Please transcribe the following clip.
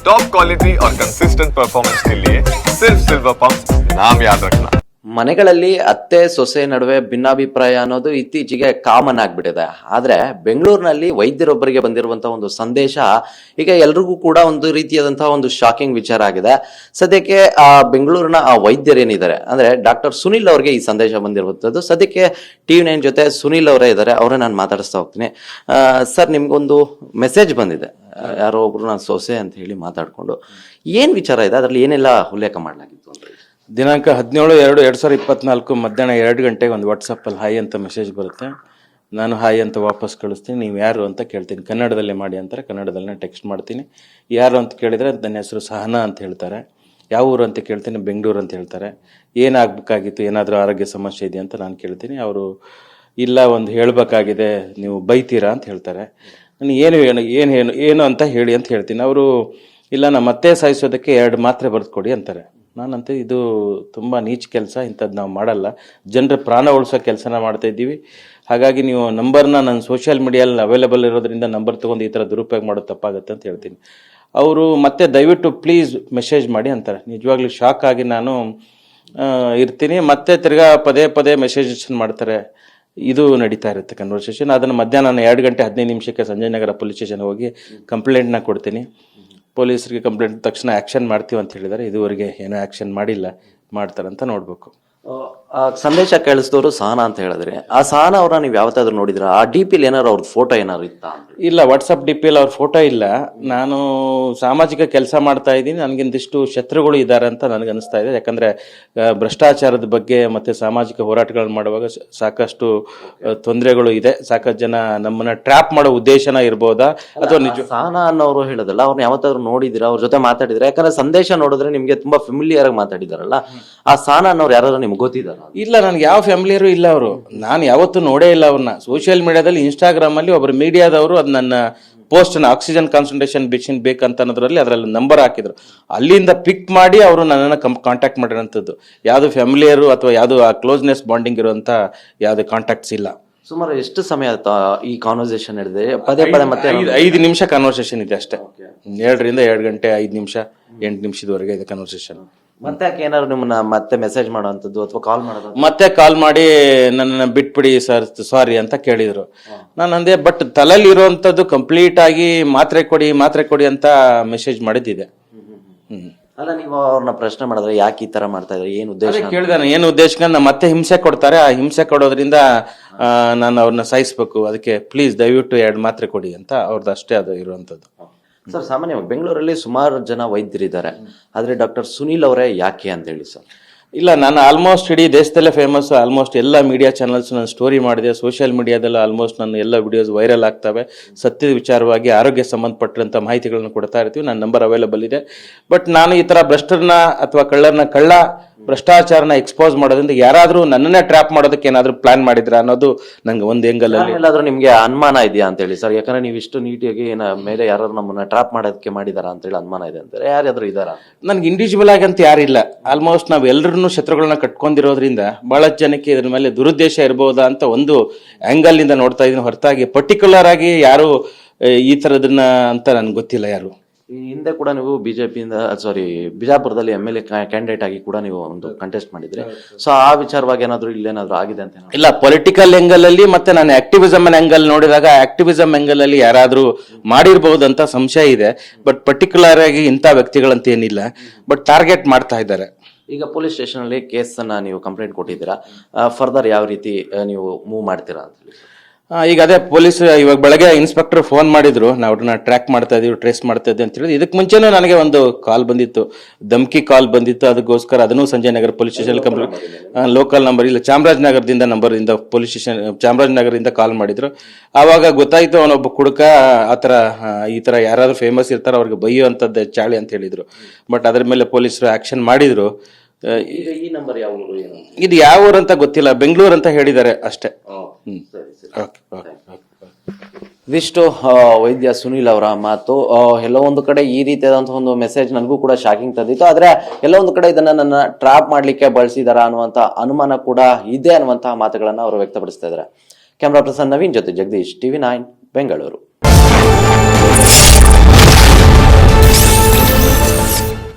Top quality और consistent performance के लिए सिर्फ सिल्वर पंप नाम याद रखना ಮನೆಗಳಲ್ಲಿ ಅತ್ತೆ ಸೊಸೆ ನಡುವೆ ಭಿನ್ನಾಭಿಪ್ರಾಯ ಅನ್ನೋದು ಇತ್ತೀಚೆಗೆ ಕಾಮನ್ ಆಗ್ಬಿಟ್ಟಿದೆ ಆದ್ರೆ ಬೆಂಗಳೂರಿನಲ್ಲಿ ವೈದ್ಯರೊಬ್ಬರಿಗೆ ಬಂದಿರುವಂತಹ ಒಂದು ಸಂದೇಶ ಈಗ ಎಲ್ರಿಗೂ ಕೂಡ ಒಂದು ರೀತಿಯಾದಂತಹ ಒಂದು ಶಾಕಿಂಗ್ ವಿಚಾರ ಆಗಿದೆ ಸದ್ಯಕ್ಕೆ ಆ ಬೆಂಗಳೂರಿನ ಆ ವೈದ್ಯರೇನಿದ್ದಾರೆ ಅಂದ್ರೆ ಡಾಕ್ಟರ್ ಸುನಿಲ್ ಅವರಿಗೆ ಈ ಸಂದೇಶ ಬಂದಿರುವಂತದ್ದು ಸದ್ಯಕ್ಕೆ ಟಿವಿ ನೈನ್ ಜೊತೆ ಸುನಿಲ್ ಅವರೇ ಇದ್ದಾರೆ ಅವರೇ ನಾನು ಮಾತಾಡಿಸ್ತಾ ಹೋಗ್ತೀನಿ ಸರ್ ನಿಮ್ಗೊಂದು ಮೆಸೇಜ್ ಬಂದಿದೆ ಆ, ಯಾರೋ ಒಬ್ರು ನಾನು ಸೊಸೆ ಅಂತ ಹೇಳಿ ಮಾತಾಡಿಕೊಂಡು ಏನು ವಿಚಾರ ಇದೆ? ಅದರಲ್ಲಿ ಏನೆಲ್ಲ ಉಲ್ಲೇಖ ಮಾಡಲಾಗಿತ್ತು ಅಂತ ದಿನಾಂಕ ಹದಿನೇಳು, ಎರಡು ಎರಡು ಸಾವಿರದ ಇಪ್ಪತ್ನಾಲ್ಕು ಮಧ್ಯಾಹ್ನ ಎರಡು ಗಂಟೆಗೆ ಒಂದು ವಾಟ್ಸಪ್ಪಲ್ಲಿ ಹಾಯ್ ಅಂತ ಮೆಸೇಜ್ ಬರುತ್ತೆ. ನಾನು ಹಾಯ್ ಅಂತ ವಾಪಸ್ ಕಳಿಸ್ತೀನಿ. ನೀವು ಯಾರು ಅಂತ ಕೇಳ್ತೀನಿ. ಕನ್ನಡದಲ್ಲೇ ಮಾಡಿ ಅಂತಾರೆ. ಕನ್ನಡದಲ್ಲೇ ಟೆಕ್ಸ್ಟ್ ಮಾಡ್ತೀನಿ. ಯಾರು ಅಂತ ಕೇಳಿದರೆ ನನ್ನ ಹೆಸರು ಸಹನಾ ಅಂತ ಹೇಳ್ತಾರೆ. ಯಾವ ಊರು ಅಂತ ಕೇಳ್ತೀನಿ? ಬೆಂಗಳೂರು ಅಂತ ಹೇಳ್ತಾರೆ. ಏನಾಗಬೇಕಾಗಿತ್ತು ಏನಾದರೂ ಆರೋಗ್ಯ ಸಮಸ್ಯೆ ಇದೆಯಾ ಅಂತ ನಾನು ಕೇಳ್ತೀನಿ. ಅವರು, ಇಲ್ಲ, ಒಂದು ಹೇಳಬೇಕಾಗಿದೆ. ನೀವು ಬೈತೀರಾ? ಅಂತ ಹೇಳ್ತಾರೆ. ನಾನು ಏನು ಏನು ಏನು ಏನು ಏನು ಅಂತ ಹೇಳಿ ಅಂತ ಹೇಳ್ತೀನಿ. ಅವರು, ಇಲ್ಲ ನಮ್ಮ ಮತ್ತೆ ಸಾಯಿಸೋದಕ್ಕೆ ಎರಡು ಮಾತ್ರೆ ಬರೆದುಕೊಡಿ ಅಂತಾರೆ. ನಾನಂತೆ ಇದು ತುಂಬ ನೀಚ್ ಕೆಲಸ ಇಂಥದ್ದು ನಾವು ಮಾಡಲ್ಲ. ಜನರ ಪ್ರಾಣ ಉಳಿಸೋ ಕೆಲಸನ ಮಾಡ್ತಾ ಇದ್ದೀವಿ. ಹಾಗಾಗಿ ನೀವು ನಂಬರ್ನ ನನ್ನ ಸೋಷಿಯಲ್ ಮೀಡಿಯಲ್ಲಿ ಅವೈಲೇಬಲ್ ಇರೋದ್ರಿಂದ ನಂಬರ್ ತೊಗೊಂಡು ಈ ಥರ ದುರುಪಯೋಗ ಮಾಡೋದು ತಪ್ಪಾಗುತ್ತೆ ಅಂತ ಹೇಳ್ತೀನಿ. ಅವರು ಮತ್ತೆ ದಯವಿಟ್ಟು ಪ್ಲೀಸ್ ಮೆಸೇಜ್ ಮಾಡಿ ಅಂತಾರೆ. ನಿಜವಾಗ್ಲೂ ಶಾಕ್ ಆಗಿ ನಾನು ಇರ್ತೀನಿ. ಮತ್ತೆ ತಿರ್ಗಾ ಪದೇ ಪದೇ ಮೆಸೇಜಸ್ ಮಾಡ್ತಾರೆ. ಇದು ನಡೀತಾ ಇರುತ್ತೆ ಕನ್ವರ್ಸೇಷನ್ ಅದನ್ನು ಮಧ್ಯಾಹ್ನ ನಾನು ಎರಡು ಗಂಟೆ ಹದಿನೈದು ನಿಮಿಷಕ್ಕೆ ಸಂಜಯ್ ನಗರ ಪೊಲೀಸ್ ಸ್ಟೇಷನ್ ಹೋಗಿ ಕಂಪ್ಲೇಂಟ್ನ ಕೊಡ್ತೀನಿ. ಪೊಲೀಸರಿಗೆ ಕಂಪ್ಲೇಂಟ್ ತಕ್ಷಣ ಆ್ಯಕ್ಷನ್ ಮಾಡ್ತೀವಿ ಅಂತ ಹೇಳಿದ್ದಾರೆ. ಇದುವರೆಗೆ ಏನೂ ಆ್ಯಕ್ಷನ್ ಮಾಡಿಲ್ಲ. ಮಾಡ್ತಾರಂತ ನೋಡಬೇಕು. ಸಂದೇಶ ಕೇಳಿಸಿದವರು ಸಹನಾ ಅಂತ ಹೇಳಿದ್ರೆ ಆ ಸಹನಾ ಅವ್ರನ್ನ ನೀವು ಯಾವತ್ತಾದ್ರೂ ನೋಡಿದ್ರ ಆ ಡಿ ಪಿಲ್ ಏನಾರು ಅವ್ರ ಫೋಟೋ ಏನಾರು ಇತ್ತ ಇಲ್ಲ ವಾಟ್ಸಪ್ ಡಿ ಅವ್ರ ಫೋಟೋ ಇಲ್ಲ. ನಾನು ಸಾಮಾಜಿಕ ಕೆಲಸ ಮಾಡ್ತಾ ಇದ್ದೀನಿ. ನನಗಿಂದಿಷ್ಟು ಶತ್ರುಗಳು ಇದ್ದಾರೆ ಅಂತ ನನಗೆ ಅನಿಸ್ತಾ ಇದೆ. ಯಾಕಂದ್ರೆ ಭ್ರಷ್ಟಾಚಾರದ ಬಗ್ಗೆ ಮತ್ತೆ ಸಾಮಾಜಿಕ ಹೋರಾಟಗಳನ್ನು ಮಾಡುವಾಗ ಸಾಕಷ್ಟು ತೊಂದರೆಗಳು ಇದೆ. ಸಾಕಷ್ಟು ಜನ ನಮ್ಮನ್ನ ಟ್ರ್ಯಾಪ್ ಮಾಡೋ ಉದ್ದೇಶನ ಇರ್ಬೋದಾ? ಅಥವಾ ನಿಜ ಸಹನಾ ಅನ್ನೋರು ಹೇಳೋದಲ್ಲ ಅವ್ರನ್ನ ಯಾವತ್ತಾದ್ರೂ ನೋಡಿದಿರ ಅವ್ರ ಜೊತೆ ಮಾತಾಡಿದ್ರೆ ಯಾಕಂದ್ರೆ ಸಂದೇಶ ನೋಡಿದ್ರೆ ನಿಮಗೆ ತುಂಬಾ ಫೆಮಿಲಿಯರ್ ಆಗಿ ಮಾತಾಡಿದಾರಲ್ಲ ಆ ಸಹನಾ ಅನ್ನೋರು ಯಾರು ನಿಮ್ಗೆ ಗೊತ್ತಿದಾರ ಇಲ್ಲ ನನಗೆ ಯಾವ ಫ್ಯಾಮಿಲಿಯರು ಇಲ್ಲ ಅವರು. ನಾನು ಯಾವತ್ತೂ ನೋಡೇ ಇಲ್ಲ ಅವ್ರನ್ನ ಸೋಷಿಯಲ್ ಮೀಡಿಯಾದಲ್ಲಿ ಇನ್ಸ್ಟಾಗ್ರಾಮ್ ಅಲ್ಲಿ ಒಬ್ಬರು ಮೀಡಿಯಾದವರು ಅದು ನನ್ನ ಪೋಸ್ಟ್ ಆಕ್ಸಿಜನ್ ಕಾನ್ಸಂಟ್ರೇಷನ್ ಮಿಷಿನ್ ಬೇಕಂತ ಅನ್ನೋದ್ರಲ್ಲಿ ಅದರಲ್ಲಿ ನಂಬರ್ ಹಾಕಿದ್ರು. ಅಲ್ಲಿಂದ ಪಿಕ್ ಮಾಡಿ ಅವರು ನನ್ನನ್ನು ಕಂ ಕಾಂಟ್ಯಾಕ್ಟ್ ಮಾಡಿರೋಂಥದ್ದು. ಯಾವುದು ಫ್ಯಾಮಿಲಿಯರು ಅಥವಾ ಯಾವುದು ಆ ಕ್ಲೋಸ್ನೆಸ್ ಬಾಂಡಿಂಗ್ ಇರುವಂಥ ಯಾವುದು ಕಾಂಟ್ಯಾಕ್ಟ್ಸ್ ಇಲ್ಲ. ಸುಮಾರು ಎಷ್ಟು ಸಮಯ ಆಯ್ತಾ ಈ ಕಾನ್ವರ್ಸೇಷನ್ ಹಿಡಿದ್ರೆ ಪದೇ ಪದೇ ಮತ್ತೆ ಐದು ಐದು ನಿಮಿಷ ಕನ್ವರ್ಸೇಷನ್ ಇದೆ ಅಷ್ಟೇ. ಎರಡರಿಂದ ಎರಡು ಗಂಟೆ ಐದು ನಿಮಿಷ ಎಂಟು ನಿಮಿಷದವರೆಗೆ ಇದೆ ಕನ್ವರ್ಸೇಷನ್ ಮತ್ತೆ ಯಾಕೆ ಏನಾದ್ರು ನಿಮ್ಮನ್ನ ಮತ್ತೆ ಮೆಸೇಜ್ ಮಾಡುವಂತದ್ದು ಅಥವಾ ಕಾಲ್ ಮಾಡೋದು? ಮತ್ತೆ ಕಾಲ್ ಮಾಡಿ ನನ್ನ ಬಿಟ್ಬಿಡಿ ಸರ್ ಸಾರಿ ಅಂತ ಕೇಳಿದ್ರು. ನಾನು ಅಂದೆ ಬಟ್ ತಲೆಯಲ್ಲಿ ಇರುವಂತದ್ದು ಕಂಪ್ಲೀಟ್ ಆಗಿ ಮಾತ್ರೆ ಕೊಡಿ ಮಾತ್ರೆ ಕೊಡಿ ಅಂತ ಮೆಸೇಜ್ ಮಾಡಿದ್ದಿದೆ. ಹ್ಮ್ ಅಲ್ಲ ನೀವು ಅವ್ರನ್ನ ಪ್ರಶ್ನೆ ಮಾಡಿದ್ರೆ ಯಾಕೆ ಈ ತರ ಮಾಡ್ತಾ ಇದ್ರೆ? ಏನು ಉದ್ದೇಶ ಅದೇ ಕೇಳಿದೆ ನಾನು ಏನು ಉದ್ದೇಶ ಮತ್ತೆ ಹಿಂಸೆ ಕೊಡ್ತಾರೆ ಆ ಹಿಂಸೆ ಕೊಡೋದ್ರಿಂದ ಆ, ನಾನು ಅವ್ರನ್ನ ಸಾಯಿಸ್ಬೇಕು ಅದಕ್ಕೆ ಪ್ಲೀಸ್ ದಯವಿಟ್ಟು ಎರಡು ಮಾತ್ರೆ ಕೊಡಿ ಅಂತ ಅವ್ರದ್ದು ಅಷ್ಟೇ ಅದು ಇರುವಂತದ್ದು ಸರ್, ಸಾಮಾನ್ಯವಾಗಿ ಬೆಂಗಳೂರಲ್ಲಿ ಸುಮಾರು ಜನ ವೈದ್ಯರಿದ್ದಾರೆ. ಆದರೆ ಡಾಕ್ಟರ್ ಸುನೀಲ್ ಅವರೇ ಯಾಕೆ ಅಂತ ಹೇಳಿ ಸರ್? ಇಲ್ಲ, ನಾನು ಆಲ್ಮೋಸ್ಟ್ ಇಡೀ ದೇಶದಲ್ಲೇ ಫೇಮಸ್ ಆಲ್ಮೋಸ್ಟ್ ಎಲ್ಲ ಮೀಡಿಯಾ ಚಾನಲ್ಸ್ ನಾನು ಸ್ಟೋರಿ ಮಾಡಿದೆ. ಸೋಷಿಯಲ್ ಮೀಡಿಯಾದಲ್ಲ ಆಲ್ಮೋಸ್ಟ್ ನನ್ನ ಎಲ್ಲ ವಿಡಿಯೋಸ್ ವೈರಲ್ ಆಗ್ತವೆ. ಸತ್ಯದ ವಿಚಾರವಾಗಿ ಆರೋಗ್ಯ ಸಂಬಂಧಪಟ್ಟಂಥ ಮಾಹಿತಿಗಳನ್ನು ಕೊಡ್ತಾ ಇರ್ತೀವಿ. ನನ್ನ ನಂಬರ್ ಅವೈಲೇಬಲ್ ಇದೆ. ಬಟ್ ನಾನು ಈ ಥರ ಭ್ರಷ್ಟರನ್ನ ಅಥವಾ ಕಳ್ಳರನ್ನ ಕಳ್ಳ ಭ್ರಷ್ಟಾಚಾರನ ಎಕ್ಸ್ಪೋಸ್ ಮಾಡೋದ್ರಿಂದ ಯಾರಾದರೂ ನನ್ನನ್ನೇ ಟ್ರ್ಯಾಪ್ ಮಾಡೋದಕ್ಕೆ ಏನಾದ್ರೂ ಪ್ಲಾನ್ ಮಾಡಿದ್ರ ಅನ್ನೋದು ನಂಗೆ ಒಂದು ಎಂಗಲ್ ಅಲ್ಲಿ. ಎಲ್ಲಾದ್ರೂ ನಿಮ್ಗೆ ಅನುಮಾನ ಇದೆಯಾ ಅಂತ ಹೇಳಿ? ಸರ್ ಯಾಕಂದ್ರೆ ನೀವು ಇಷ್ಟು ನೀಟಿಯಾಗಿ ಏನ ಮೇಲೆ ಯಾರು ನಮ್ಮನ್ನ ಟ್ರಾಪ್ ಮಾಡೋದಕ್ಕೆ ಮಾಡಿದಾರ ಅಂತ ಹೇಳಿ ಅನುಮಾನ ಇದೆ ಅಂತಾರೆ. ಯಾರಾದ್ರೂ ಇದಾರ? ನನ್ಗೆ ಇಂಡಿವಿಜುವಲ್ ಆಗಿ ಅಂತ ಯಾರಿಲ್ಲ ಆಲ್ಮೋಸ್ಟ್ ನಾವ್ ಎಲ್ರೂ ಶತ್ರುಗಳನ್ನ ಕಟ್ಕೊಂಡಿರೋದ್ರಿಂದ ಬಹಳಷ್ಟು ಜನಕ್ಕೆ ಇದ್ರ ಮೇಲೆ ದುರುದ್ದೇಶ ಇರಬಹುದಾ ಅಂತ ಒಂದು ಆಂಗಲ್ ಇಂದ ನೋಡ್ತಾ ಇದೀನಿ ಹೊರತಾಗಿ ಪರ್ಟಿಕ್ಯುಲರ್ ಆಗಿ ಯಾರು ಈ ತರದನ್ನ ಅಂತ ನನ್ಗೆ ಗೊತ್ತಿಲ್ಲ ಯಾರು. ಈ ಹಿಂದೆ ಕೂಡ ನೀವು ಬಿಜೆಪಿಯಿಂದ ಸಾರಿ ಬಿಜಾಪುರದಲ್ಲಿ ಎಂ ಎಲ್ ಎ ಕ್ಯಾಂಡಿಡೇಟ್ ಆಗಿ ಕೂಡ ನೀವು ಒಂದು ಕಂಟೆಸ್ಟ್ ಮಾಡಿದ್ರಿ. ಸೊ ಆ ವಿಚಾರವಾಗಿ ಏನಾದ್ರು ಇಲ್ಲೇನಾದ್ರೂ ಆಗಿದೆ ಅಂತ ಏನಾದ್ರು? ಇಲ್ಲ ಪೊಲಿಟಿಕಲ್ ಎಂಗಲ್ ಅಲ್ಲಿ ಮತ್ತೆ ನಾನು ಆಕ್ಟಿವಿಸಮ್ ಎಂಗಲ್ ನೋಡಿದಾಗ ಆಕ್ಟಿವಿಸಮ್ ಎಂಗಲ್ ಅಲ್ಲಿ ಯಾರಾದ್ರೂ ಮಾಡಿರ್ಬಹುದು ಅಂತ ಸಂಶಯ ಇದೆ. ಬಟ್ ಪರ್ಟಿಕ್ಯುಲರ್ ಆಗಿ ಇಂಥ ವ್ಯಕ್ತಿಗಳಂತ ಏನಿಲ್ಲ. ಬಟ್ ಟಾರ್ಗೆಟ್ ಮಾಡ್ತಾ ಇದ್ದಾರೆ. ಈಗ ಪೊಲೀಸ್ ಸ್ಟೇಷನ್ ಅಲ್ಲಿ ಕೇಸ್ ಅನ್ನ ನೀವು ಕಂಪ್ಲೇಂಟ್ ಕೊಟ್ಟಿದ್ದೀರಾ? ಫರ್ದರ್ ಯಾವ ರೀತಿ ನೀವು ಮೂವ್ ಮಾಡ್ತೀರಾ ಅಂತ ಹೇಳಿ. ಈಗ ಅದೇ ಪೊಲೀಸ್ ಇವಾಗ ಬೆಳಗ್ಗೆ ಇನ್ಸ್ಪೆಕ್ಟರ್ ಫೋನ್ ಮಾಡಿದ್ರು. ನಾವು ಅವ್ರನ್ನ ಟ್ರ್ಯಾಕ್ ಮಾಡ್ತಾ ಇದೀವಿ ಟ್ರೇಸ್ ಮಾಡ್ತಾ ಇದ್ದೀವಿ ಅಂತ ಹೇಳಿದ್ರು. ಇದಕ್ಕೆ ಮುಂಚೆನೂ ನನಗೆ ಒಂದು ಕಾಲ್ ಬಂದಿತ್ತು. ಧಮ್ಕಿ ಕಾಲ್ ಬಂದಿತ್ತು. ಅದಕ್ಕೋಸ್ಕರ ಅದನ್ನು Sanjay Nagar police station complaint local number ಇಲ್ಲ, ಚಾಮರಾಜನಗರದಿಂದ ನಂಬರ್ ಇಂದ ಪೊಲೀಸ್ ಸ್ಟೇಷನ್ ಚಾಮರಾಜನಗರದಿಂದ ಕಾಲ್ ಮಾಡಿದ್ರು. ಆವಾಗ ಗೊತ್ತಾಯ್ತು, ಅವನೊಬ್ಬ ಕುಡುಕ, ಆ ಥರ ಈ ತರ ಯಾರಾದ್ರೂ ಫೇಮಸ್ ಇರ್ತಾರೋ ಅವ್ರಿಗೆ ಬೈಯುವಂಥದ್ದು ಚಾಳಿ ಅಂತ ಹೇಳಿದ್ರು. ಬಟ್ ಅದ್ರ ಮೇಲೆ ಪೊಲೀಸರು ಆಕ್ಷನ್ ಮಾಡಿದ್ರು. ಈ ನಂಬರ್ ಯಾವ ಊರು ಏನು? ಇದು ಯಾವ ಊರು ಅಂತ ಗೊತ್ತಿಲ್ಲ ಬೆಂಗಳೂರು ಅಂತ ಹೇಳಿದ್ದಾರೆ ಅಷ್ಟೇ. ಹ್ಮ್. ಓಕೆ ಓಕೆ ಓಕೆ ಇದಿಷ್ಟು ಆ, ವೈದ್ಯ ಸುನೀಲ್ ಅವರ ಮಾತು. ಆ, ಎಲ್ಲೋ ಒಂದು ಕಡೆ ಈ ರೀತಿಯಾದಂತಹ ಒಂದು ಮೆಸೇಜ್ ನನಗೂ ಕೂಡ ಶಾಕಿಂಗ್ ತಂದಿತ್ತು. ಆದ್ರೆ ಎಲ್ಲೋ ಒಂದು ಕಡೆ ಇದನ್ನ ನನ್ನ ಟ್ರಾಪ್ ಮಾಡ್ಲಿಕ್ಕೆ ಬಳಸಿದಾರ ಅನ್ನುವಂತ ಅನುಮಾನ ಕೂಡ ಇದೆ ಅನ್ನುವಂತಹ ಮಾತುಗಳನ್ನ ಅವರು ವ್ಯಕ್ತಪಡಿಸ್ತಾ ಇದ್ದಾರೆ. ಕ್ಯಾಮ್ರಾ ಪರ್ಸನ್ ನವೀನ್ ಜೊತೆ ಜಗದೀಶ್ ಟಿವಿ ನೈನ್ ಬೆಂಗಳೂರು.